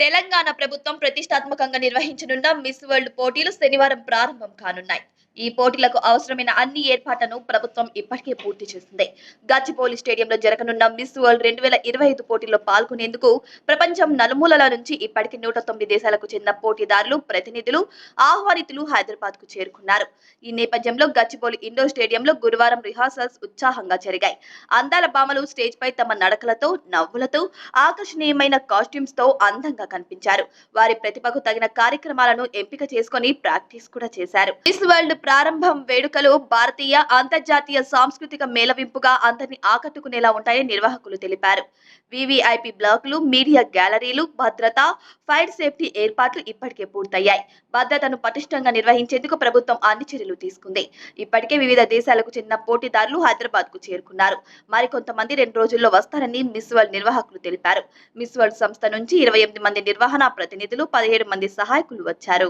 తెలంగాణ ప్రభుత్వం ప్రతిష్టాత్మకంగా నిర్వహించనున్న మిస్ వరల్డ్ పోటీలు శనివారం ప్రారంభం కానున్నాయి. ఈ పోటీలకు అవసరమైన అన్ని ఏర్పాట్లను ప్రభుత్వం ఇప్పటికే పూర్తి చేసింది. గచ్చిపోలి స్టేడియంలో జరగనున్న మిస్ వరల్డ్ రెండు వేల ఇరవై ఐదు పోటీల్లో పాల్గొనేందుకు ప్రపంచం నలుమూలల నుంచి ఇప్పటికి నూట తొమ్మిది దేశాలకు చెందిన పోటీదారులు ప్రతినిధులు ఆహ్వానితులు హైదరాబాద్కు చేరుకున్నారు. ఈ నేపథ్యంలో గచ్చిపోలి ఇండోర్ స్టేడియంలో గురువారం రిహార్సల్స్ ఉత్సాహంగా జరిగాయి. అందాల భామలు స్టేజ్ పై తమ నడకలతో నవ్వులతో ఆకర్షణీయమైన కాస్ట్యూమ్స్తో అందంగా కనిపించారు. వారి ప్రతిభకు తగిన కార్యక్రమాలను ఎంపిక చేసుకొని ప్రాక్టీస్ కూడా చేశారు. మిస్ వరల్డ్ ప్రారంభం వేడుకలు భారతీయ అంతర్జాతీయ సాంస్కృతిక మేళవింపుగా అందరినీ ఆకట్టుకునేలా ఉంటాయని నిర్వాహకులు తెలిపారు. వివిఐపి బ్లాక్లు మీడియా గ్యాలరీలు భద్రత ఫైర్ సేఫ్టీ ఏర్పాట్లు ఇప్పటికే పూర్తయ్యాయి. భద్రతను పటిష్టంగా నిర్వహించేందుకు ప్రభుత్వం అన్ని చర్యలు తీసుకుంది. ఇప్పటికే వివిధ దేశాలకు చెందిన పోటీదారులు హైదరాబాద్కు చేరుకున్నారు. మరికొంతమంది రెండు రోజుల్లో వస్తారని మిస్ వరల్డ్ నిర్వాహకులు తెలిపారు. మిస్ వరల్డ్ సంస్థ నుంచి ఇరవై ఎనిమిది మంది మంది నిర్వహణ ప్రతినిధులు పదిహేడు మంది సహాయకులు వచ్చారు.